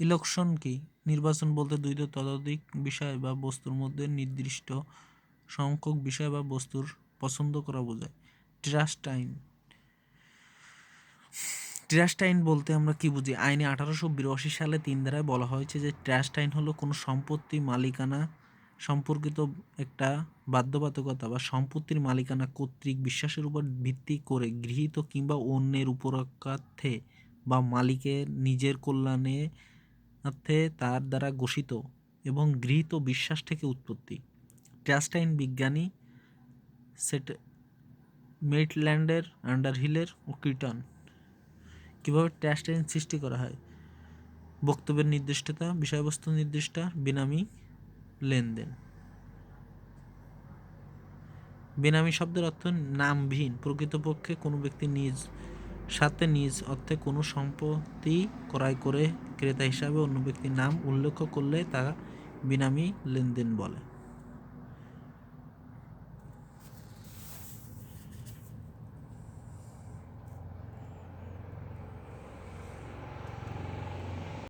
Election কি? নির্বাচন বলতে দুইটি ততোধিক বিষয় বা বস্তুর মধ্যে নির্দিষ্ট সংখ্যক বিষয় বা বস্তুর পছন্দ করা বোঝায়। ট্রাস্ট আইন। ট্রাস্ট আইন বলতে আমরা কি বুঝি? আইনে আঠারোশো বিরাশি সালে তিন ধারায় বলা হয়েছে যে ট্রাস্ট আইন হলো কোনো সম্পত্তি মালিকানা সম্পর্কিত একটা বাধ্যবাধকতা বা সম্পত্তির মালিকানা কর্তৃক বিশ্বাসের উপর ভিত্তি করে গৃহীত কিংবা অন্যের উপরকার্থে বা মালিকের নিজের কল্যাণে অর্থে তার দ্বারা ঘোষিত এবং গৃহীত বিশ্বাস থেকে উৎপত্তি। ট্রাস্ট আইন বিজ্ঞানী সেট মেটল্যান্ডের আন্ডারহিলের ও কিটন কীভাবে ট্রাস্ট আইন সৃষ্টি করা হয়? বক্তব্যের নির্দিষ্টতা, বিষয়বস্তু নির্দিষ্ট, বিনামী, লেনদেন। বেনামি শব্দের অর্থ নামবিহীন। প্রকৃতপক্ষে কোনো ব্যক্তি নিজ সাথে নিজ অর্থে কোনো সম্পত্তি ক্রয় করে ক্রেতা হিসাবে অন্য ব্যক্তির নাম উল্লেখ করলে তা বিনামী লেনদেন বলে।